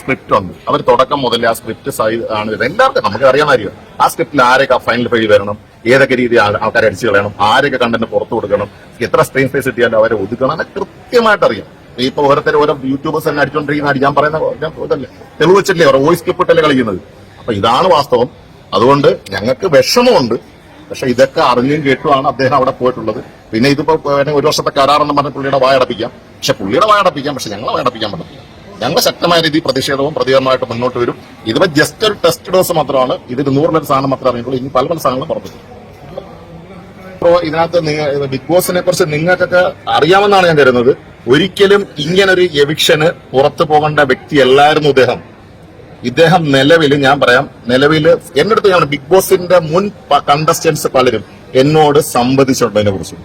Script വന്നു. അവർ തുടക്കം മുതൽ ആ സ്ക്രിപ്റ്റ് ആണ് എല്ലാവർക്കും നമുക്ക് കാര്യം. ആ സ്ക്രിപ്റ്റിൽ ആരൊക്കെ ഫൈനൽ പേജ് വരണം? ഏതൊക്കെ രീതി ആൾക്കാരെ അടിച്ചു കളയണം? ആരൊക്കെ കണ്ടന്റ് പുറത്തു കൊടുക്കണം? എത്ര സ്ക്രീൻ സ്പേസ് കിട്ടിയാലും അവരെ ഒതുക്കണം എന്നൊക്കെ കൃത്യമായിട്ട് അറിയാം. ഇപ്പൊ ഓരോരുത്തർ ഓരോ യൂട്യൂബേഴ്സ് തന്നെ അടിച്ചോണ്ടിരിക്കുന്ന ഞാൻ പറയുന്ന തെളിവ് വെച്ചില്ലേ അവർ വോയിസ് ക്ലിപ്പിട്ടല്ലേ കളിക്കുന്നത്. അപ്പൊ ഇതാണ് വാസ്തവം. അതുകൊണ്ട് ഞങ്ങൾക്ക് വിഷമമുണ്ട്. പക്ഷെ ഇതൊക്കെ അറിഞ്ഞും കേട്ടുമാണ് അദ്ദേഹം അവിടെ പോയിട്ടുള്ളത്. പിന്നെ ഇതിപ്പോ ഒരു വർഷത്തെ കരാറെന്ന് പറഞ്ഞ പുള്ളിയുടെ വായടപ്പിക്കാം. പക്ഷെ പുള്ളിയുടെ വായടപ്പിക്കാം. പക്ഷെ ഞങ്ങളെ വായടപ്പിക്കാൻ പറ്റത്തില്ല. ഞങ്ങൾ ശക്തമായ രീതിയിൽ പ്രതിഷേധവും പ്രതികരണമായിട്ട് മുന്നോട്ട് വരും. ഇതിപ്പോ ജസ്റ്റ് ഒരു ടെസ്റ്റ് ഡോസ് മാത്രമാണ്. ഇതിൽ നൂറിലൊരു സാധനം മാത്രമേ അറിയുള്ളൂ. ഇനി പല പല സാധനങ്ങളും പറഞ്ഞു അപ്പോ ഇതിനകത്ത് ബിഗ് ബോസിനെ കുറിച്ച് നിങ്ങൾക്കൊക്കെ അറിയാമെന്നാണ് ഞാൻ കരുതുന്നത്. ഒരിക്കലും ഇങ്ങനൊരു എവിക്ഷന് പുറത്തു പോകേണ്ട വ്യക്തിയല്ലായിരുന്നു ഇദ്ദേഹം. ഇദ്ദേഹം നിലവിൽ ഞാൻ പറയാം നിലവിൽ എന്റെ അടുത്ത് ഞാൻ ബിഗ് ബോസിന്റെ മുൻ കണ്ടസ്റ്റന്റ്സ് പലരും എന്നോട് സംവദിച്ചിട്ടുണ്ട് അതിനെ കുറിച്ച്.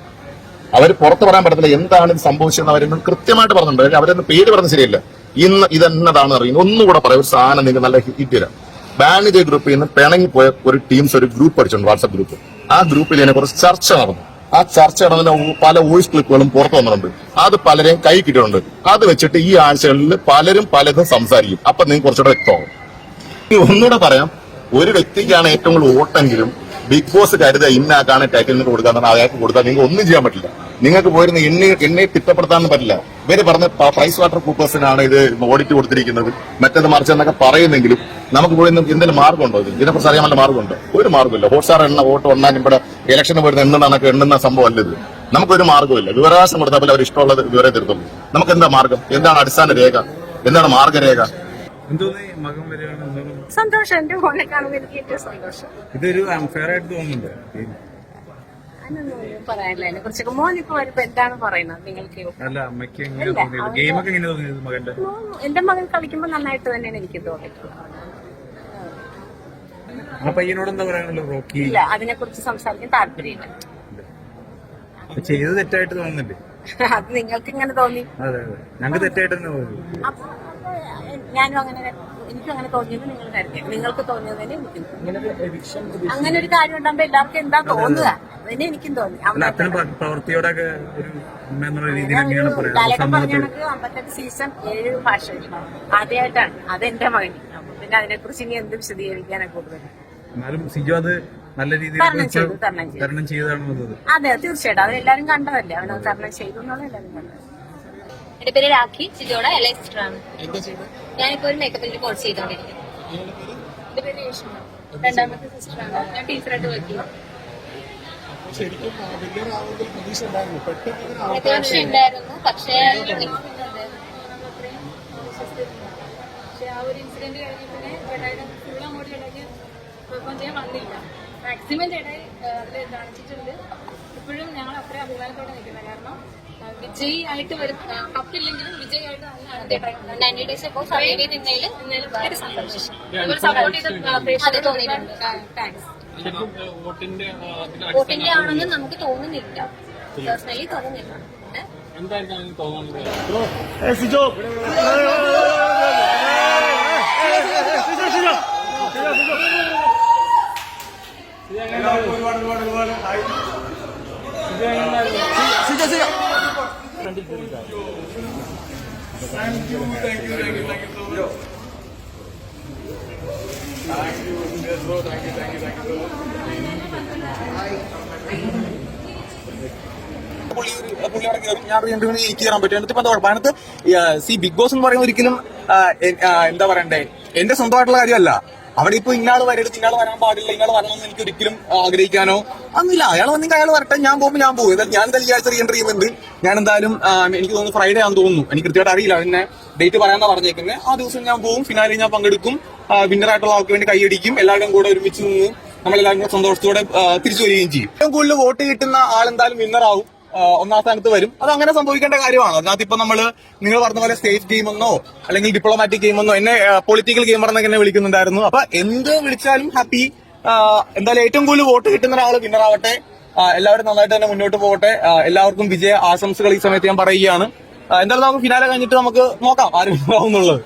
അവർ പുറത്ത് പറയാൻ പറ്റത്തില്ല. എന്താണ് സംഭവിച്ചതെന്ന് അവരൊന്നും കൃത്യമായിട്ട് പറഞ്ഞിട്ടുണ്ട്. അവരൊന്നും പേര് പറഞ്ഞ് ശരിയല്ല. ഇന്ന് ഇതെന്നതാണ് അറിയുന്നത്. ഒന്നുകൂടെ പറയാം ഒരു സാധനം നിങ്ങൾക്ക് നല്ല ഹിറ്റ് തരാം. ബാനിജ് ഗ്രൂപ്പിൽ നിന്ന് പിണങ്ങിപ്പോയ ഒരു ടീംസ് ഒരു ഗ്രൂപ്പ് അടിച്ചിട്ടുണ്ട് വാട്സ്ആപ്പ് ഗ്രൂപ്പ് ആ ഗ്രൂപ്പിൽ ഇതിനെ കുറച്ച് ചർച്ച നടന്നു. ആ ചർച്ച നടന്ന പല വോയിസ് ക്ലിപ്പുകളും പുറത്തു വന്നിട്ടുണ്ട്. അത് പലരെയും കൈ കിട്ടിയിട്ടുണ്ട്. അത് വെച്ചിട്ട് ഈ ആഴ്ചകളിൽ പലരും പലതും സംസാരിക്കും. അപ്പൊ നിങ്ങൾക്ക് കുറച്ചുകൂടെ വ്യക്തമാകും ഒന്നുകൂടെ പറയാം. ഒരു വ്യക്തിക്കാണ് ഏറ്റവും കൂടുതൽ വോട്ടെങ്കിലും ബിഗ് ബോസ് കരുത ഇന്നാക്കാണ് ടൈറ്റിൽ നിന്ന് കൊടുക്കാൻ അയാൾക്ക് കൊടുത്താൽ നിങ്ങൾക്ക് ഒന്നും ചെയ്യാൻ പറ്റില്ല. നിങ്ങൾക്ക് പോയിരുന്ന എണ്ണയെ എണ്ണയെ തിട്ടപ്പെടുത്താനും പറ്റില്ല. ഇവർ പറഞ്ഞ പ്രൈസ് വാട്ടർ കൂപ്പേഴ്സിനാണ് ഇത് ഓഡിറ്റ് കൊടുത്തിരിക്കുന്നത്. മറ്റേത് മറിച്ച് എന്നൊക്കെ പറയുന്നെങ്കിലും നമുക്ക് പോയി എന്തെങ്കിലും മാർഗമുണ്ടോ ഇത് ഇതിനെക്കുറിച്ച് അറിയാൻ വല്ല മാർഗമുണ്ടോ. ഒരു മാർഗമില്ല ഹോട്ട്സ്റ്റാർ എണ്ണ വോട്ട് എണ്ണാൻ ഇവിടെ ഇലക്ഷന് പോയിരുന്ന എണ്ണുന്നതൊക്കെ എണ്ണുന്ന സംഭവം അല്ല ഇത്. നമുക്കൊരു മാർഗമില്ല വിവരാവകാശം കൊടുത്താൽ പോലെ അവർ ഇഷ്ടമുള്ളത് വിവരം തീർത്തുള്ളൂ. നമുക്ക് എന്താ മാർഗം? എന്താണ് അടിസ്ഥാന രേഖ? എന്താണ് മാർഗരേഖ? സന്തോഷം. എന്റെ മോനെ കാണുമ്പോൾ എനിക്ക് ഏറ്റവും സന്തോഷം. ഇതൊരു അൺഫെയർ ആയിട്ട് തോന്നുന്നുണ്ട്. അതിനൊന്നും പറയാനില്ല. അതിനെ കുറിച്ചൊക്കെ മോൻ ഇപ്പൊ വരുമ്പോ എന്താണ് പറയുന്നത്? നിങ്ങൾക്ക് അല്ല അമ്മയ്ക്ക് എങ്ങനെ തോന്നിയത്? ഗെയിമൊക്കെ എങ്ങനെ തോന്നിയത് മകന്റെ? മോൻ എന്റെ മകൻ കളിക്കുമ്പോൾ നന്നായിട്ട് തന്നെയാണ് എനിക്ക് തോന്നിയിട്ടുള്ളത്. ആ പയ്യനോട് എന്താ പറയാനുള്ളത്? റോക്കി? ഇല്ല അതിനെ കുറിച്ച് സംസാരിക്കാൻ താല്പര്യമില്ല. ചെയ്തത് തെറ്റായിട്ട് തോന്നുന്നില്ലേ? അത് നിങ്ങൾക്ക് ഇങ്ങനെ തോന്നി? അതെ അതെ. ഞങ്ങൾക്ക് തെറ്റായിട്ട് തന്നെ തോന്നി. അപ്പൊ അപ്പൊ ഞാനും അങ്ങനെ എനിക്കും അങ്ങനെ തോന്നിയത് നിങ്ങൾ കരുതി നിങ്ങൾക്ക് തോന്നിയത് തന്നെ എനിക്കും അങ്ങനെ ഒരു കാര്യം ഉണ്ടാകുമ്പോ എല്ലാവർക്കും എന്താ തോന്നുക? അതിനെ എനിക്കും തോന്നി. പ്രവൃത്തിയോടൊക്കെ അമ്പത്തെട്ട് സീസൺ ഏഴ് ഭാഷ ആദ്യമായിട്ടാണ്. അതെന്റെ മകന് അപ്പൊ പിന്നെ അതിനെ കുറിച്ച് ഇനി എന്ത് വിശദീകരിക്കാനാ കൂടുതൽ. എന്നാലും സിജു അത് നല്ല രീതിയിൽ തരണം ചെയ്താണ് അതെ? തീർച്ചയായിട്ടും. അവരെല്ലാരും കണ്ടതല്ലേ? അവനത് തരണം ചെയ്തു എന്നുള്ള എല്ലാരും കണ്ടത് എന്റെ പേര് രാഖി സിജോടെ എൽ സിസ്റ്റർ ആണ്. ഞാനിപ്പോ ഒരു മേക്കപ്പിന്റെ കോഴ്സ് ചെയ്തോണ്ടിരിക്കുന്നു. എന്റെ പേര്? രേഷ്മ രണ്ടാമത്തെ സിസ്റ്റർ ആണ്. ഞാൻ ടീച്ചറായിട്ട് വർക്ക് ചെയ്യും പ്രതീക്ഷ ഉണ്ടായിരുന്നു. പക്ഷേ ആ ഒരു ഇൻസിഡന്റ് കഴിഞ്ഞ പിന്നെ ചേട്ടായുടെ ഫുൾ അങ്ങോട്ട് ചേട്ടാക്ക് പെർഫോം ചെയ്യാൻ വന്നില്ല. മാക്സിമം ചേട്ടായി അതിൽ കാണിച്ചിട്ടുണ്ട്. ഇപ്പോഴും ഞങ്ങൾ അത്രയും അഭിമാനത്തോടെ നിൽക്കുന്നത് കാരണം വിജയ് ആയിട്ട് വിജയ് നയന്റി ഡേയ്സ് ഇപ്പോൾ സപ്പോർട്ട് ചെയ്ത് അതെ തോന്നിയിട്ടുണ്ട്. താങ്ക്സ് വോട്ടിന്റെ ആണെന്ന് നമുക്ക് തോന്നുന്നില്ല. പേഴ്സണലി തോന്നുന്നില്ല. ഏ? thank you, അവിടെ കയറി ഞാൻ അറിയേണ്ടത് എനിക്ക് കയറാൻ പറ്റും എന്നിട്ട് എന്താ കുഴപ്പം അതിനകത്ത് സി ബിഗ് ബോസ് എന്ന് പറയുന്നത് ഒരിക്കലും എന്താ പറയണ്ടേ എന്റെ സ്വന്തമായിട്ടുള്ള കാര്യമല്ല അവിടെ ഇപ്പൊ ഇന്നാൾ വരരുത് ഇന്നാൾ വരാൻ പാടില്ല ഇന്നാൾ വരണമെന്ന് എനിക്ക് ഒരിക്കലും ആഗ്രഹിക്കാനോ അന്നില്ല അയാൾ വന്നെങ്കിൽ അയാൾ വരട്ടെ. ഞാൻ പോകുമ്പോൾ ഞാൻ പോകും. ഞാൻ എന്തായാലും ഈ ആഴ്ച റീ എൻട്രി ചെയ്യുന്നുണ്ട്. ഞാൻ എന്തായാലും എനിക്ക് തോന്നുന്നു ഫ്രൈഡേ ആണെന്ന് തോന്നുന്നു. എനിക്ക് കൃത്യമായിട്ട് അറിയില്ല. പിന്നെ ഡേറ്റ് പറയാന്നാ പറഞ്ഞേക്കുന്നത് ആ ദിവസം ഞാൻ പോകും. ഫിനാലി ഞാൻ പങ്കെടുക്കും. വിന്നർ ആയിട്ടുള്ള ആൾക്ക് വേണ്ടി കൈയടിക്കും എല്ലാവരും കൂടെ ഒരുമിച്ച് നിന്ന് നമ്മളെല്ലാവരും കൂടെ സന്തോഷത്തോടെ തിരിച്ചു വരികയും ചെയ്യും. ഏറ്റവും കൂടുതൽ വോട്ട് കിട്ടുന്ന ആൾ എന്തായാലും വിന്നർ ആവും. ഒന്നാം സ്ഥാനത്ത് വരും. അത് അങ്ങനെ സംഭവിക്കേണ്ട കാര്യമാണ്. അതിനകത്ത് ഇപ്പൊ നമ്മൾ നിങ്ങൾ പറഞ്ഞ പോലെ സ്റ്റേറ്റ് ഗെയിമെന്നോ അല്ലെങ്കിൽ ഡിപ്ലോമാറ്റിക് ഗെയിമെന്നോ എന്നെ പൊളിറ്റിക്കൽ ഗെയിമർ എന്നൊക്കെ എന്നെ വിളിക്കുന്നുണ്ടായിരുന്നു. അപ്പൊ എന്ത് വിളിച്ചാലും ഹാപ്പി എന്തായാലും ഏറ്റവും കൂടുതൽ വോട്ട് കിട്ടുന്ന ഒരാൾ വിന്നർ ആവട്ടെ. എല്ലാവരും നന്നായിട്ട് തന്നെ മുന്നോട്ട് പോകട്ടെ. എല്ലാവർക്കും വിജയ ആശംസകൾ ഈ സമയത്ത് ഞാൻ പറയുകയാണ്. എന്തായാലും നമുക്ക് ഫിനാലെ കഴിഞ്ഞിട്ട് നമുക്ക് നോക്കാം ആര് വിന്നറാവുന്നുള്ളത്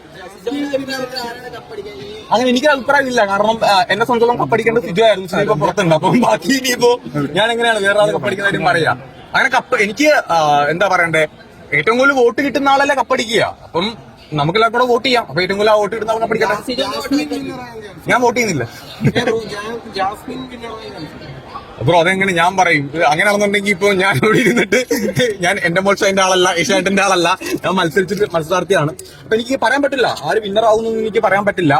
അങ്ങനെ എനിക്ക് അഭിപ്രായമില്ല കാരണം എന്നെ സ്വന്തം കപ്പടിക്കേണ്ട സിജു ഇപ്പൊ പുറത്തുണ്ട്. അപ്പം ബാക്കി ഇനിയിപ്പോ ഞാൻ എങ്ങനെയാണ് വേറെ ആൾ കപ്പടിക്കുന്ന കാര്യം പറയാ. അങ്ങനെ കപ്പ് എനിക്ക് എന്താ പറയണ്ടേ? ഏറ്റവും കൂടുതൽ വോട്ട് കിട്ടുന്ന ആളല്ലേ കപ്പടിക്കുക അപ്പം നമുക്ക് എല്ലാവർക്കും കൂടെ വോട്ട് ചെയ്യാം. അപ്പൊ ഏറ്റവും കൂടുതൽ വോട്ട് കിട്ടുന്ന ആൾ കപ്പടിക്കട്ടെ ഞാൻ വോട്ട് ചെയ്യുന്നില്ല. ബ്രോ അതെങ്ങനെ ഞാൻ പറയും? അങ്ങനെ അങ്ങനെയാണെന്നുണ്ടെങ്കിൽ ഇപ്പൊ ഞാൻ ഇവിടെ ഇരുന്നിട്ട് ഞാൻ എന്റെ മോൾ ഷൈന്റെ ആളല്ല ഏഷ്യാനെറ്റിന്റെ ആളല്ല. ഞാൻ മത്സരിച്ചിട്ട് മത്സരാർത്ഥിയാണ്. അപ്പൊ എനിക്ക് പറയാൻ പറ്റില്ല. ആര് വിന്നർ ആവുന്നൊന്നും എനിക്ക് പറയാൻ പറ്റില്ല.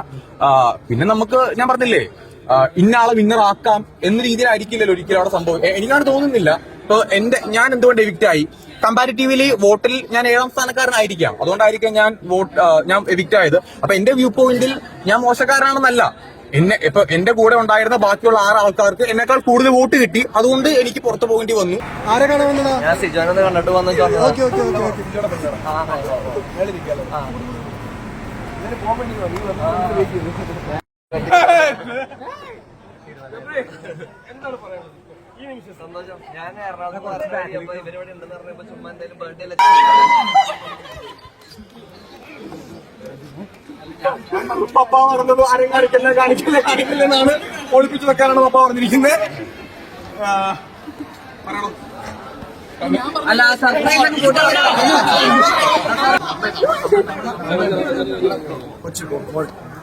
പിന്നെ നമുക്ക് ഞാൻ പറഞ്ഞില്ലേ ഇന്നാളെ ഇന്ന ആളെ വിന്നർ ആക്കാം എന്ന രീതിയിലായിരിക്കില്ലല്ലോ ഒരിക്കലും അവിടെ സംഭവം. എനിക്കാണ് തോന്നുന്നില്ല. ഇപ്പൊ എന്റെ ഞാൻ എന്തുകൊണ്ട് എവിക്റ്റ് ആയി? കമ്പാരിറ്റീവ്ലി വോട്ടിൽ ഞാൻ ഏഴാം സ്ഥാനക്കാരനായിരിക്കാം. അതുകൊണ്ടായിരിക്കാം ഞാൻ വോട്ട് ഞാൻ എവിക്റ്റ് ആയത്. അപ്പൊ എന്റെ വ്യൂ പോയിന്റിൽ ഞാൻ മോശക്കാരനാണെന്നല്ല. എന്നെ ഇപ്പൊ എന്റെ കൂടെ ഉണ്ടായിരുന്ന ബാക്കിയുള്ള ആറ് ആൾക്കാർക്ക് എന്നെക്കാൾ കൂടുതൽ വോട്ട് കിട്ടി. അതുകൊണ്ട് എനിക്ക് പുറത്തു പോകേണ്ടി വന്നു. ആരെ കണ്ടിട്ട് വന്നു എന്താണ് ഓക്കെ സന്തോഷം. ഞാൻ എറണാകുളത്ത് ഇവരിവിടെ ഉണ്ടെന്ന് പറഞ്ഞപ്പോ ചുമ്മാ എന്തായാലും ബർത്ത്ഡേ അല്ല പപ്പ പറഞ്ഞത് ആരും കാണിക്കില്ല? കാണിക്കില്ല? കാണിക്കില്ല എന്നാണ് ഒളിപ്പിച്ചു വെക്കാനാണ് പപ്പ പറഞ്ഞിരിക്കുന്നത് ആ, പറയണോ? അല്ല സർപ്രൈസ്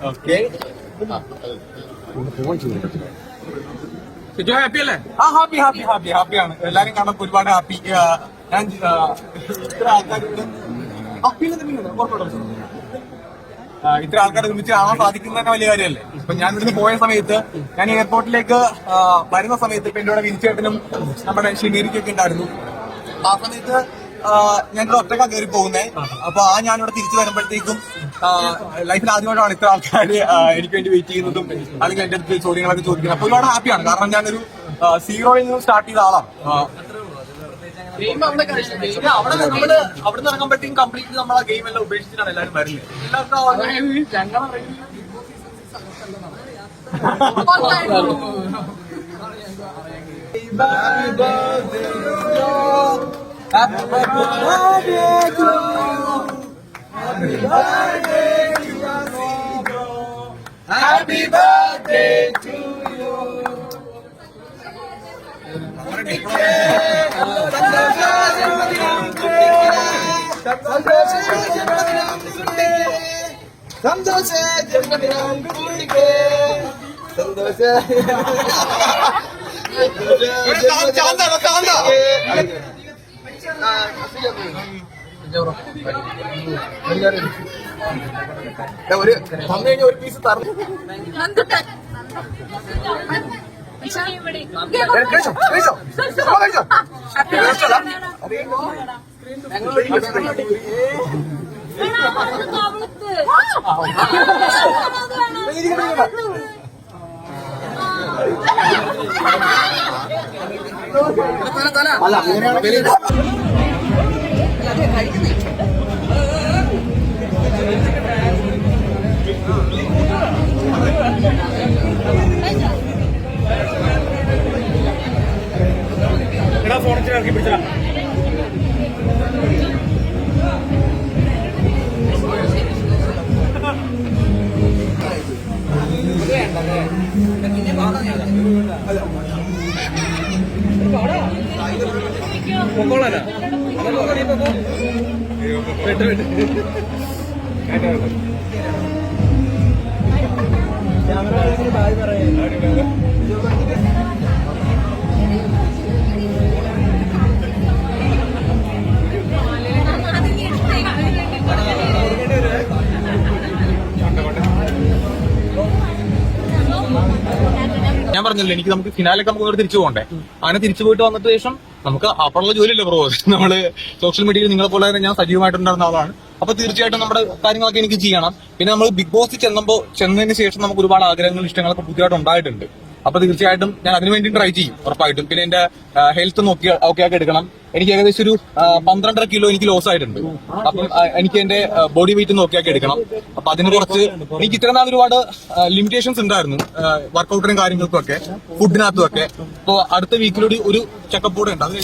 ഓക്കെ. ഹാപ്പി അല്ലേ? ആ ഹാപ്പി ഹാപ്പി ഹാപ്പി ഹാപ്പിയാണ് എല്ലാരും കാണാൻ ഒരുപാട് ഹാപ്പി ഞാൻ ഇത്ര ആൾക്കാർ ഇത്ര ആൾക്കാരെ ഒരുമിച്ച് കാണാൻ സാധിക്കുന്നത് തന്നെ വലിയ കാര്യമല്ലേ? ഇപ്പൊ ഞാൻ ഇവിടുന്ന് പോയ സമയത്ത് ഞാൻ എയർപോർട്ടിലേക്ക് വരുന്ന സമയത്ത് ഇപ്പൊ എന്റെ കൂടെ വിനിച്ചേട്ടനും നമ്മുടെ ഷിനീരിക്കൊക്കെ ഉണ്ടായിരുന്നു. ആ സമയത്ത് ആ, ഞാൻ ഒറ്റക്ക കയറി പോകുന്നേ. അപ്പൊ ആ ഞാൻ ഇവിടെ തിരിച്ചു വരുമ്പോഴത്തേക്കും ലൈഫിൽ ആദ്യമായിട്ടാണ് ഇത്ര ആൾക്കാർ എനിക്ക് വേണ്ടി വെയിറ്റ് ചെയ്യുന്നതും അല്ലെങ്കിൽ എന്റെ അടുത്ത് ചോദ്യങ്ങളൊക്കെ ചോദിക്കുന്നത്. അപ്പൊ ഒരുപാട് ഹാപ്പിയാണ് കാരണം ഞാനൊരു സീറോയിൽ നിന്ന് സ്റ്റാർട്ട് ചെയ്ത ആളാണ്. ഗെയിം അവിടെ ഗെയിം അവിടെ നമ്മൾ അവിടെ നിന്ന് ഇറങ്ങുമ്പോഴത്തേക്കും കംപ്ലീറ്റ് നമ്മൾ ആ ഗെയിം എല്ലാം ഉപേക്ഷിച്ചിട്ടാണ് എല്ലാവരും വരുന്നത്. എല്ലാവർക്കും to ഞങ്ങളെ Happy birthday to you. സന്തോഷ ജന്മദിനം കുട്ടിക്ക് സന്തോഷ ഒരു തന്നു കഴിഞ്ഞ ഒരു പീസ് തറന്നു കഴിച്ചോ അല്ല അങ്ങനെയാണെങ്കിൽ എടാ ഫോണിൽ ഇറക്കി ഞാൻ പറഞ്ഞല്ലോ എനിക്ക് നമുക്ക് ഫിനാലൊക്കെ നമുക്ക് തിരിച്ചു പോകണ്ടേ? അങ്ങനെ തിരിച്ചു പോയിട്ട് വന്നിട്ട് ശേഷം നമുക്ക് അപ്പുറമുള്ള ജോലിയല്ലേ ബ്രോ നമ്മൾ സോഷ്യൽ മീഡിയയിൽ നിങ്ങളെ പോലെ തന്നെ ഞാൻ സജീവമായിട്ടുണ്ടായിരുന്ന ആളാണ്. അപ്പൊ തീർച്ചയായിട്ടും നമ്മുടെ കാര്യങ്ങളൊക്കെ എനിക്ക് ചെയ്യണം. പിന്നെ നമ്മൾ ബിഗ് ബോസ് ചെന്നപ്പോൾ ചെന്നതിന് ശേഷം നമുക്ക് ഒരുപാട് ആഗ്രഹങ്ങളും ഇഷ്ടങ്ങളൊക്കെ പുതിയതായിട്ട് ഉണ്ടായിട്ടുണ്ട്. അപ്പൊ തീർച്ചയായിട്ടും ഞാൻ അതിനു വേണ്ടി ട്രൈ ചെയ്യും ഉറപ്പായിട്ടും. പിന്നെ എന്റെ ഹെൽത്ത് നോക്കി ഓക്കെ ആക്കി എടുക്കണം. എനിക്ക് ഏകദേശം ഒരു പന്ത്രണ്ടര കിലോ എനിക്ക് ലോസ് ആയിട്ടുണ്ട്. അപ്പം എനിക്ക് എന്റെ ബോഡി വെയിറ്റ് നോക്കിയാക്കി എടുക്കണം. അപ്പൊ അതിന് കുറച്ച് എനിക്ക് ഇത്ര നാൾ ഒരുപാട് ലിമിറ്റേഷൻസ് ഉണ്ടായിരുന്നു വർക്കൗട്ടിനും കാര്യങ്ങൾക്കും ഒക്കെ ഫുഡിനകത്തും ഒക്കെ. അപ്പൊ അടുത്ത വീക്കിലൂടെ ഒരു ചെക്കപ്പ് കൂടെ ഉണ്ട്. അത്